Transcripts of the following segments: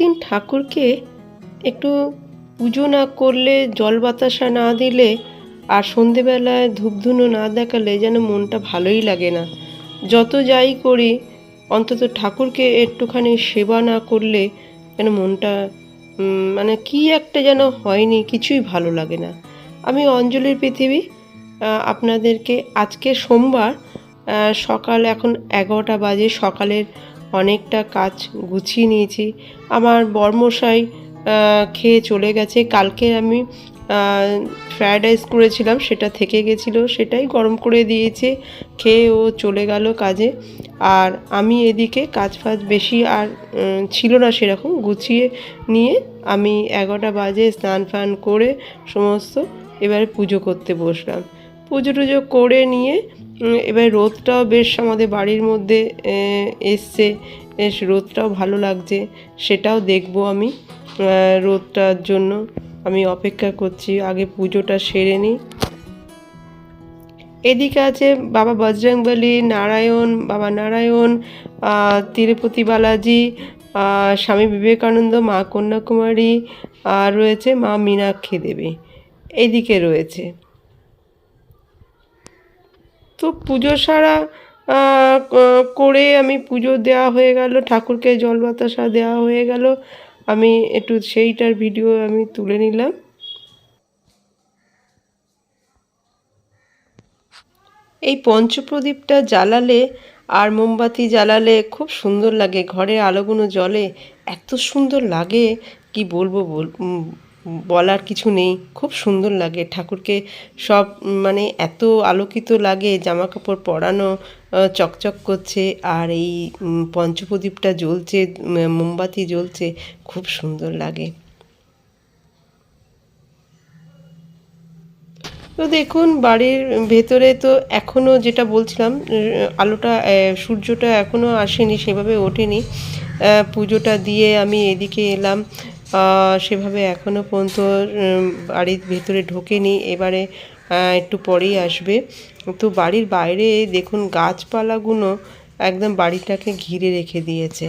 দিন ঠাকুরকে একটু পুজো না করলে, জল বাতাসা না দিলে আর সন্ধেবেলায় ধূপধুনো না দেখালে যেন মনটা ভালোই লাগে না। যত যাই করি, অন্তত ঠাকুরকে একটুখানি সেবা না করলে যেন মনটা মানে কি একটা যেন হয়নি, কিছুই ভালো লাগে না। আমি অঞ্জলির পৃথিবী আপনাদেরকে আজকে সোমবার সকাল এখন এগারোটা বাজে, সকালের অনেকটা কাজ গুছিয়ে নিয়েছি। আমার বর্মশাই খেয়ে চলে গেছে। কালকে আমি ফ্রায়েড রাইস করেছিলাম, সেটা থেকে গেছিল, সেটাই গরম করে দিয়েছে। খেয়ে ও চলে গেল কাজে। আর আমি এদিকে কাজ ফাজ বেশি আর ছিল না সেরকম। গুছিয়ে নিয়ে আমি এগারোটা বাজে স্নান ফান করে সমস্ত এবারে পুজো করতে বসলাম। পুজো টুজো করে নিয়ে এবার রোদটাও বেশ আমাদের বাড়ির মধ্যে এসছে। বেশ রোদটাও ভালো লাগছে, সেটাও দেখব আমি রোদটার জন্য। আমি অপেক্ষা করছি, আগে পুজোটা সেরে নিই। এদিকে আছে বাবা বজরংবলী, নারায়ণ, বাবা নারায়ণ তিরুপতি বালাজি স্বামী বিবেকানন্দ, মা কন্যাকুমারী, আর রয়েছে মা মীনাক্ষী দেবী। এদিকে রয়েছে। তো পুজো সারা করে আমি পুজো দেওয়া হয়ে গেল, ঠাকুরকে জল বাতাসা দেওয়া হয়ে গেল। আমি একটু সেইটার ভিডিও আমি তুলে নিলাম। এই পঞ্চপ্রদীপটা জ্বালালে আর মোমবাতি জ্বালালে খুব সুন্দর লাগে ঘরের আলোগুলো জ্বলে এত সুন্দর লাগে, কি বলব বল বলার কিছু নেই। খুব সুন্দর লাগে। ঠাকুরকে সব মানে এত আলোকিত লাগে জামা কাপড় পরানো চকচক করছে, আর এই পঞ্চপ্রদীপটা জ্বলছে মোমবাতি জ্বলছে, খুব সুন্দর লাগে। তো দেখুন, বাড়ির ভেতরে তো এখনও যেটা বলছিলাম আলোটা সূর্যটা এখনও আসেনি, সেভাবে ওঠেনি। পুজোটা দিয়ে আমি এদিকে এলাম। সেভাবে এখনও পর্যন্ত বাড়ির ভেতরে ঢোকেনি। এবারে একটু পরেই আসবে। তো বাড়ির বাইরে দেখুন, গাছপালাগুলো একদম বাড়িটাকে ঘিরে রেখে দিয়েছে।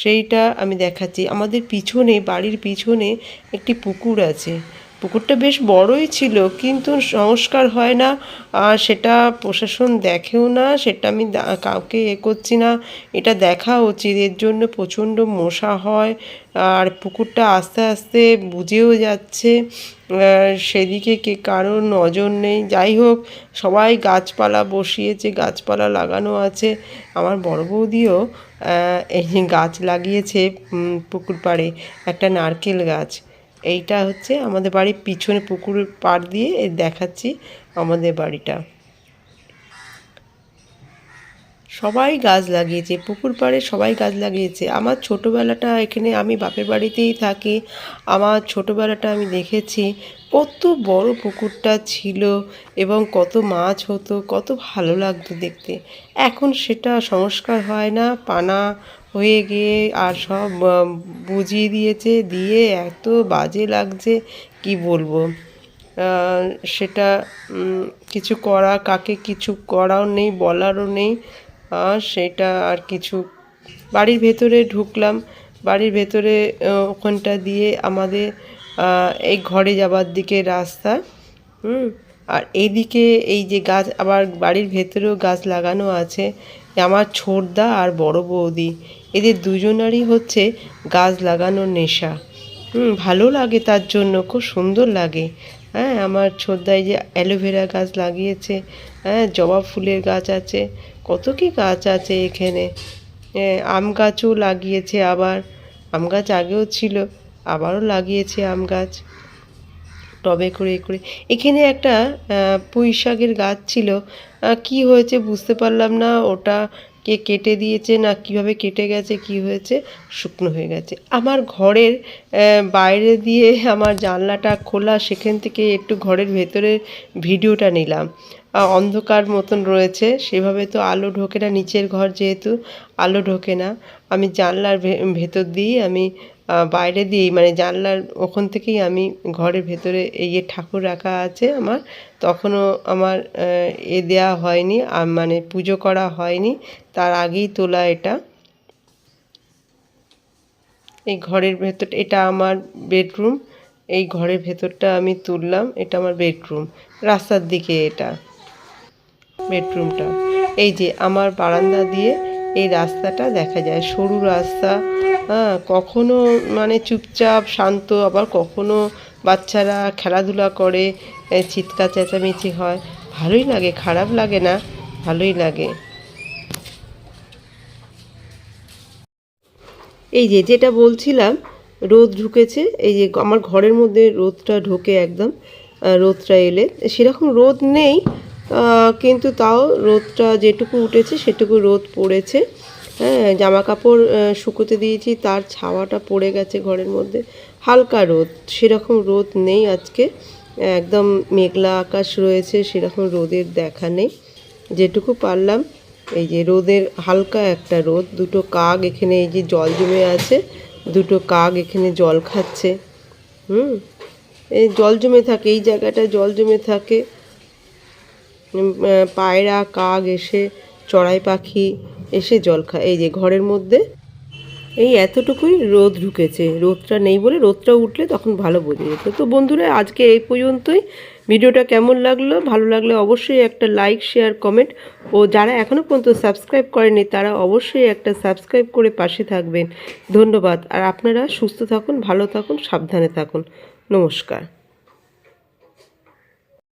সেইটা আমি দেখাচ্ছি। আমাদের পিছনে, বাড়ির পিছনে একটি পুকুর আছে। পুকুরটা বেশ বড়ই ছিল, কিন্তু সংস্কার হয় না, আর সেটা প্রশাসন দেখেও না, সেটা আমি কাউকে এ করছি না। এটা দেখা উচিত, এর জন্য প্রচণ্ড মশা হয়, আর পুকুরটা আস্তে আস্তে বুঝেও যাচ্ছে সেদিকে কে কারোর নজর নেই। যাই হোক, সবাই গাছপালা বসিয়েছে, গাছপালা লাগানো আছে। আমার বড় বৌদিও এই গাছ লাগিয়েছে পুকুর পাড়ে, একটা নারকেল গাছ। এইটা হচ্ছে আমাদের বাড়ির পিছনে পুকুরের পাড় দিয়ে দেখাচ্ছি আমাদের বাড়িটা। সবাই গাছ লাগিয়েছে, পুকুর পাড়ে সবাই গাছ লাগিয়েছে। আমার ছোটোবেলাটা এখানে আমি বাপের বাড়িতেই থাকি, আমার ছোটোবেলাটা আমি দেখেছি। কত বড় পুকুরটা ছিল এবং কত মাছ হতো, কত ভালো লাগতো দেখতে। এখন সেটা সংস্কার হয় না, পানা হয়ে গিয়ে আর সব বুঝিয়ে দিয়েছে, দিয়ে এত বাজে লাগছে, কি বলব? সেটা কিছু করা, কাকে কিছু করাও নেই, বলারও নেই। সেটা আর কিছু বাড়ির ভেতরে ঢুকলাম। বাড়ির ভেতরে ওখানটা দিয়ে আমাদের এই ঘরে যাবার দিকে রাস্তা, হুম? আর এইদিকে এই যে গাছ, আবার বাড়ির ভেতরেও গাছ লাগানো আছে। আমার ছোটদা আর বড় বৌদি, এদের দুজনারই হচ্ছে গাছ লাগানোর নেশা। হুম, ভালো লাগে তার জন্য, খুব সুন্দর লাগে। হ্যাঁ আমার ছোটদাই যে অ্যালোভেরা গাছ লাগিয়েছে হ্যাঁ জবা ফুলের গাছ আছে কত কি গাছ আছে এখানে। হ্যাঁ, আম গাছও লাগিয়েছে আবার আম গাছ আগেও ছিল আবারও লাগিয়েছে আম গাছ। টবে করে এ করে। এখানে একটা পুঁই শাকের গাছ ছিল। কি হয়েছে বুঝতে পারলাম না ওটা কে কেটে দিয়েছে, না কীভাবে কেটে গেছে, কি হয়েছে, শুকনো হয়ে গেছে। আমার ঘরের বাইরে দিয়ে আমার জানলাটা খোলা, সেখান থেকে একটু ঘরের ভেতরে ভিডিওটা নিলাম। অন্ধকার মতন রয়েছে, সেভাবে তো আলো ঢোকে না, নিচের ঘর যেহেতু আলো ঢোকে না। আমি জানলার ভেতর দিয়েই আমি বাইরে দিয়েই মানে জানলার ওখান থেকেই আমি ঘরের ভেতরে এই যে ঠাকুর রাখা আছে আমার, তখনও আমার এ দেয়া হয়নি মানে পুজো করা হয়নি, তার আগেই তোলা এটা। এই ঘরের ভেতর, এটা আমার বেডরুম, এই ঘরের ভেতরটা আমি তুললাম, এটা আমার বেডরুম, রাস্তার দিকে এটা বেডরুমটা। এই যে আমার বারান্দা দিয়ে এই রাস্তাটা দেখা যায়, সরু রাস্তা হ্যাঁ কখনো মানে চুপচাপ, শান্ত, আবার কখনো বাচ্চারা খেলাধুলা করে চিৎকার চেঁচামেচি হয়। ভালোই লাগে, খারাপ লাগে না? ভালোই লাগে। এই যে, যেটা বলছিলাম, রোদ ঢুকেছে, এই যে, আমার ঘরের মধ্যে রোদটা ঢোকে একদম রোদটা এলে। সেরকম রোদ নেই কিন্তু তাও রোদটা যেটুকু উঠেছে, সেটুকু রোদ পড়েছে। হ্যাঁ জামা কাপড় শুকোতে দিয়েছি, তার ছাওয়াটা পড়ে গেছে ঘরের মধ্যে। হালকা রোদ, সেরকম রোদ নেই আজকে। একদম মেঘলা আকাশ রয়েছে, সেরকম রোদের দেখা নেই। যেটুকু পারলাম, এই যে রোদের হালকা একটা রোদ, দুটো কাক এখানে এই যে জল জমে আছে, দুটো কাক এখানে জল খাচ্ছে। হুম, এই জল জমে থাকে, এই জায়গাটা জল জমে থাকে। পায়রা, কাক এসে, চড়াই পাখি এসে জল খায়। এই যে ঘরের মধ্যে এই এতটুকুই রোদ ঢুকেছে। রোদটা নেই বলে রোদটা উঠলে তখন ভালো বোঝা যেত। তো বন্ধুরা, আজকে এই পর্যন্তই। ভিডিওটা কেমন লাগল? ভালো লাগলে অবশ্যই একটা লাইক শেয়ার কমেন্ট ও যারা এখনও পর্যন্ত সাবস্ক্রাইব করেনি, তারা অবশ্যই একটা সাবস্ক্রাইব করে পাশে থাকবেন। ধন্যবাদ। আর আপনারা সুস্থ থাকুন, ভালো থাকুন, সাবধানে থাকুন। নমস্কার।